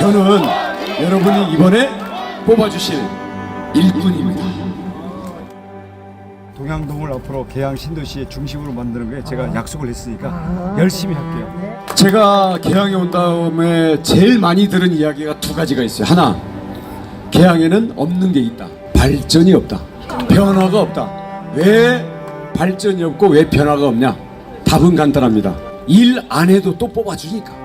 저는 여러분이 이번에 뽑아주실 일꾼입니다. 동양동을 앞으로 계양 신도시의 중심으로 만드는 거에 제가 약속을 했으니까 열심히 할게요. 제가 개항에 온 다음에 제일 많이 들은 이야기가 두 가지가 있어요. 하나, 개항에는 없는 게 있다. 발전이 없다. 변화가 없다. 왜 발전이 없고 왜 변화가 없냐? 답은 간단합니다. 일 안 해도 또 뽑아주니까.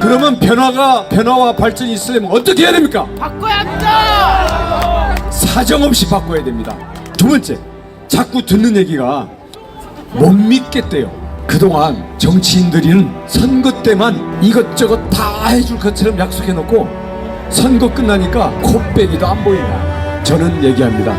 그러면 변화가 변화와 발전이 있으려면 어떻게 해야 됩니까? 바꿔야 한다. 사정없이 바꿔야 됩니다. 두 번째, 자꾸 듣는 얘기가 못 믿겠대요. 그동안 정치인들은 선거 때만 이것저것 다 해줄 것처럼 약속해놓고 선거 끝나니까 코빼기도 안 보인다. 저는 얘기합니다.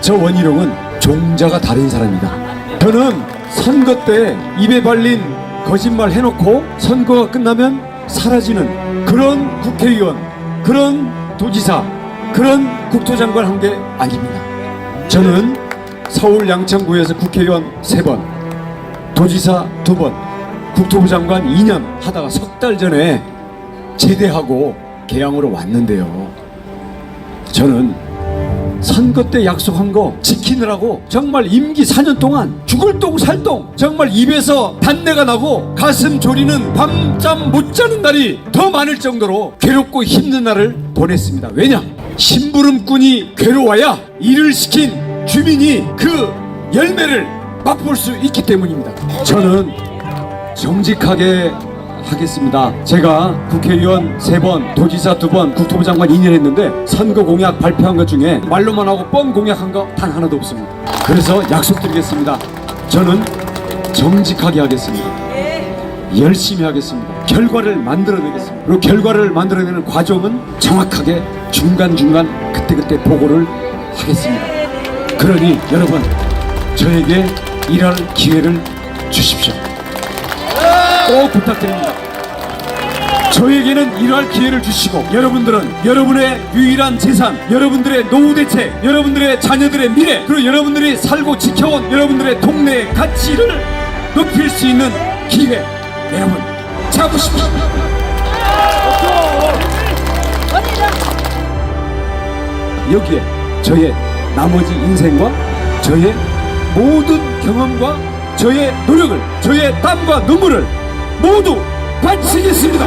저 원희룡은 종자가 다른 사람이다. 저는 선거 때 입에 발린 거짓말 해놓고 선거가 끝나면 사라지는 그런 국회의원, 그런 도지사, 그런 국토장관 한 게 아닙니다. 저는 서울 양천구에서 국회의원 세 번, 도지사 두 번, 국토부 장관 2년 하다가 석 달 전에 제대하고 개항으로 왔는데요. 저는 선거 때 약속한 거 지키느라고 정말 임기 4년 동안 죽을 똥 살 똥 정말 입에서 단내가 나고 가슴 졸이는 밤잠 못 자는 날이 더 많을 정도로 괴롭고 힘든 날을 보냈습니다. 왜냐? 심부름꾼이 괴로워야 일을 시킨 주민이 그 열매를 맛볼 수 있기 때문입니다. 저는 정직하게 하겠습니다. 제가 국회의원 세 번, 도지사 두 번, 국토부 장관 2년 했는데 선거 공약 발표한 것 중에 말로만 하고 뻥 공약한 거 단 하나도 없습니다. 그래서 약속드리겠습니다. 저는 정직하게 하겠습니다. 열심히 하겠습니다. 결과를 만들어내겠습니다. 그리고 결과를 만들어내는 과정은 정확하게 중간중간 그때그때 보고를 하겠습니다. 그러니 여러분 저에게 일할 기회를 주십시오. 꼭 부탁드립니다. 저에게는 일할 기회를 주시고 여러분들은 여러분의 유일한 재산, 여러분들의 노후 대책, 여러분들의 자녀들의 미래, 그리고 여러분들이 살고 지켜온 여러분들의 동네의 가치를 높일 수 있는 기회 여러분 잡으십시오. 여기에 저의 나머지 인생과 저의 모든 경험과 저의 노력을 저의 땀과 눈물을 모두 바치겠습니다.